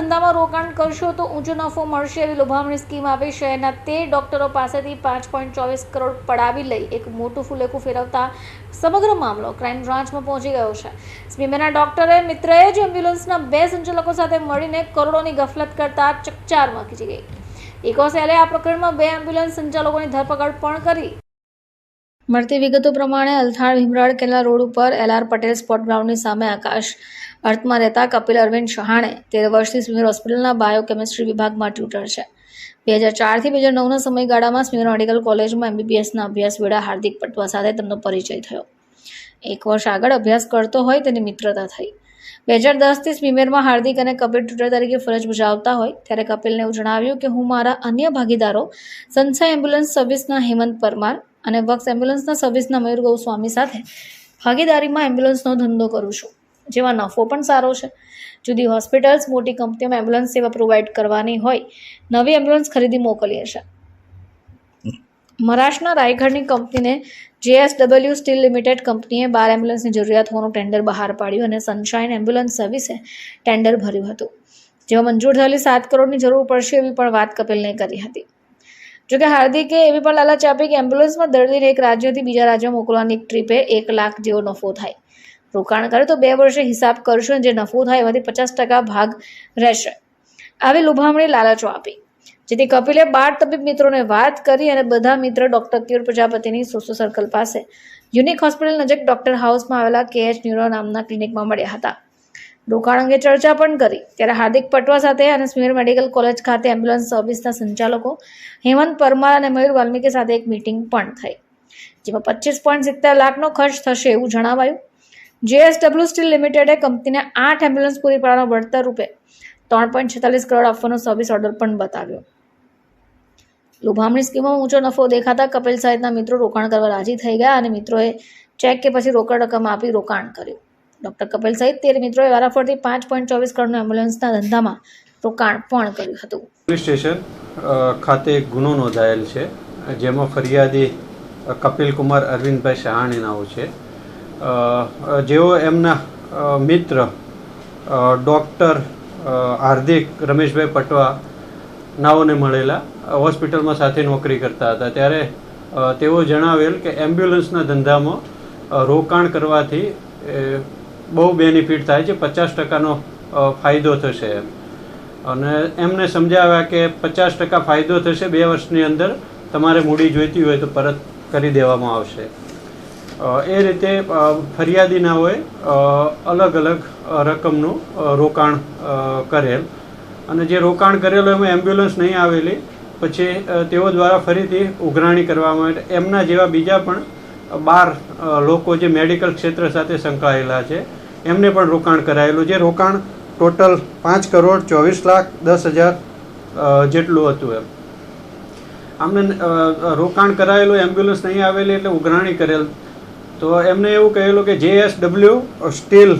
ધંધામાં રોકાણ કરશો તો ઊંચો નફો મળશે એવી લોભામણી સ્કીમ આવે. શહેરના તેર ડોક્ટરો પાસેથી પાંચ પોઈન્ટ ચોવીસ કરોડ પડાવી લઈ એક મોટું ફુલેકું ફેરવતા સમગ્ર મામલો ક્રાઇમ બ્રાન્ચમાં પહોંચી ગયો છે. સ્મીમેના ડોક્ટરે મિત્રએ જ એમ્બ્યુલન્સના બે સંચાલકો સાથે મળીને કરોડોની ગફલત કરતા ચકચારમાં ખીચી ગઈ. ઇકોસેલે આ પ્રકરણમાં બે એમ્બ્યુલન્સ સંચાલકોની ધરપકડ પણ કરી. મળતી વિગતો પ્રમાણે અલથાણ ભીમરાડ કેલા રોડ ઉપર એલ આર પટેલ સ્પોર્ટ ગ્રાઉન્ડની સામે આકાશ અર્થમાં રહેતા કપિલ અરવિંદ શહાણે તેર વર્ષથી સ્મીર હોસ્પિટલના બાયોકેમિસ્ટ્રી વિભાગમાં ટ્યુટર છે. બે હજાર ચારથી બે હજાર નવના સમયગાળામાં સ્મીર મેડિકલ કોલેજમાં એમબીબીએસના અભ્યાસ વેળા હાર્દિક પટવા સાથે તેમનો પરિચય થયો. એક વર્ષ આગળ અભ્યાસ કરતો હોય તેની મિત્રતા થઈ. બે હજાર દસથી સ્મીમેરમાં હાર્દિક અને કપિલ ટ્યુટર તરીકે ફરજ બજાવતા હોય ત્યારે કપિલને એવું જણાવ્યું કે હું મારા અન્ય ભાગીદારો સંસ્થા એમ્બ્યુલન્સ સર્વિસના હેમંત પરમાર અને વક્સ એમ્બ્યુલન્સના સર્વિસના મયુર ગૌસ્વામી સાથે ભાગીદારીમાં એમ્બ્યુલન્સનો ધંધો કરું છું. જેમાં નફો પણ સારો છે. જુદી હોસ્પિટલ્સ, મોટી કંપનીઓમાં એમ્બ્યુલન્સ સેવા પ્રોવાઈડ કરવાની હોય, નવી એમ્બ્યુલન્સ ખરીદી મોકલીએ છે મહારાષ્ટ્રના રાયગઢની કંપનીને જેએસડબલ્યુ સ્ટીલ લિમિટેડ કંપનીએ બાર એમ્બ્યુલન્સની જરૂરિયાત હોવાનું ટેન્ડર બહાર પાડ્યું અને સનશાઇન એમ્બ્યુલન્સ સર્વિસે ટેન્ડર ભર્યું હતું. જેમાં મંજૂર થયેલી સાત કરોડની જરૂર પડશે એવી પણ વાત કપિલને કરી હતી. જોકે હાર્દિકે એવી પણ લાલચ આપી કે એમ્બ્યુલન્સમાં દર્દીને એક રાજ્યથી બીજા રાજ્યમાં મોકલવાની એક ટ્રીપે એક લાખ જેવો નફો થાય. રોકાણ કરે તો બે વર્ષે હિસાબ કરશો જે નફો થાય એમાંથી પચાસ ટકા ભાગ રહેશે. આવી લુભામણી લાલચો આપી. જેથી કપિલે બાર તબીબ મિત્રોને વાત કરી અને બધા મિત્ર ડોક્ટર કિયોર પ્રજાપતિની સોસો સર્કલ પાસે યુનિક હોસ્પિટલ નજીક ડોક્ટર હાઉસમાં આવેલા કે એચ ન્યુરો નામના ક્લિનિકમાં મળ્યા હતા. રોકાણ અંગે ચર્ચા પણ કરી. ત્યારે હાર્દિક પટવા સાથે અને સ્મીર મેડિકલ કોલેજ ખાતે એમ્બ્યુલન્સ સર્વિસના સંચાલકો હેમંત પરમાર અને મયુર વાલ્મીકી સાથે એક મીટિંગ પણ થઈ. જેમાં પચીસ પોઈન્ટ સિત્તેર લાખનો ખર્ચ થશે એવું જણાવાયું. જેએસડબલ્યુ સ્ટીલ લિમિટેડે કંપનીને આઠ એમ્બ્યુલન્સ પૂરી પાડવાનો વળતર રૂપે ત્રણ પોઈન્ટ છેતાલીસ કરોડ આપવાનો સર્વિસ ઓર્ડર પણ બતાવ્યો. લુભામણી સ્કીમમાં ઊંચો નફો દેખાતા કપિલ સહિતના મિત્રો રોકાણ કરવા રાજી થઈ ગયા અને મિત્રોએ ચેક કે પછી રોકડ રકમ આપી રોકાણ કર્યું. ડૉક્ટર કપિલ સહિત તેર મિત્રોએ વારાફરતી પાંચ પોઈન્ટ ચોવીસ કરોડના એમ્બ્યુલન્સના ધંધામાં રોકાણ પણ કર્યું હતું. પોલીસ સ્ટેશન ખાતે ગુનો નોંધાયેલ છે. જેમાં ફરિયાદી કપિલ કુમાર, અરવિંદભાઈ શહાણી છે. જેઓ એમના મિત્ર ડૉક્ટર હાર્દિક રમેશભાઈ પટવા નાઓને મળેલા હોસ્પિટલમાં સાથે નોકરી કરતા હતા. ત્યારે તેઓ જણાવેલ કે એમ્બ્યુલન્સના ધંધામાં રોકાણ કરવાથી બહુ બેનિફિટ થાય છે, પચાસ ટકાનો ફાયદો થશે એમ. અને એમને સમજાવ્યા કે પચાસ ટકા ફાયદો થશે બે વર્ષની અંદર, તમારે મૂડી જોઈતી હોય તો પરત કરી દેવામાં આવશે. એ રીતે ફરિયાદીના હોય અલગ અલગ રકમનું રોકાણ કરેલ. અને જે રોકાણ કરેલું એમાં એમ્બ્યુલન્સ નહીં આવેલી, પછી તેઓ દ્વારા ફરીથી ઉઘરાણી કરવામાં આવે એમના જેવા બીજા પણ બાર લોકો જે મેડિકલ ક્ષેત્ર સાથે સંકળાયેલા છે એમને પણ રોકાણ કરાયેલું જે રોકાણ ટોટલ પાંચ કરોડ ચોવીસ લાખ દસ હજાર જેટલું હતું એમ. આમને રોકાણ કરાયેલું, એમ્બ્યુલન્સ નહીં આવેલી એટલે ઉઘરાણી કરેલ. તો એમને એવું કહેલું કે જેએસડબલ્યુ સ્ટીલ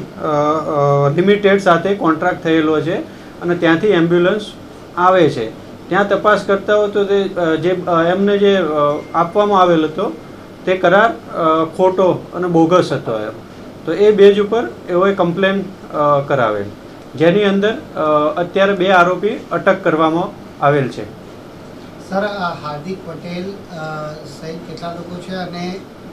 લિમિટેડ સાથે કોન્ટ્રાક્ટ થયેલો છે અને ત્યાંથી એમ્બ્યુલન્સ આવે છે. ત્યાં તપાસ કરતા હો તો તે જે એમને જે આપવામાં આવેલ હતો તે કરાર ખોટો અને બોગસ હતો એમ. તો એ બેઝ ઉપર એઓએ કમ્પ્લેન કરાવેલ. જેની અંદર અત્યારે બે આરોપી અટક કરવામાં આવેલ છે. સર આ હાર્દિક પટેલ સહિત કેટલા લોકો છે અને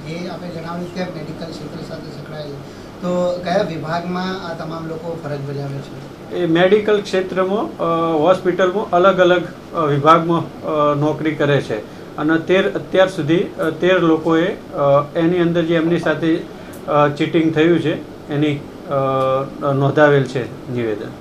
જે આપણે જણાવ્યું કે મેડિકલ ક્ષેત્ર સાથે સંકળાયેલ. તો કયા વિભાગમાં આ તમામ લોકો ફરજ બજાવે છે? એ મેડિકલ ક્ષેત્રમાં હોસ્પિટલમાં અલગ અલગ વિભાગમાં નોકરી કરે છે. અને તેર અત્યાર સુધી તેર લોકોએ એની અંદર જે એમની સાથે ચીટિંગ થયું છે. એની નોંધાવેલ છે નિવેદન.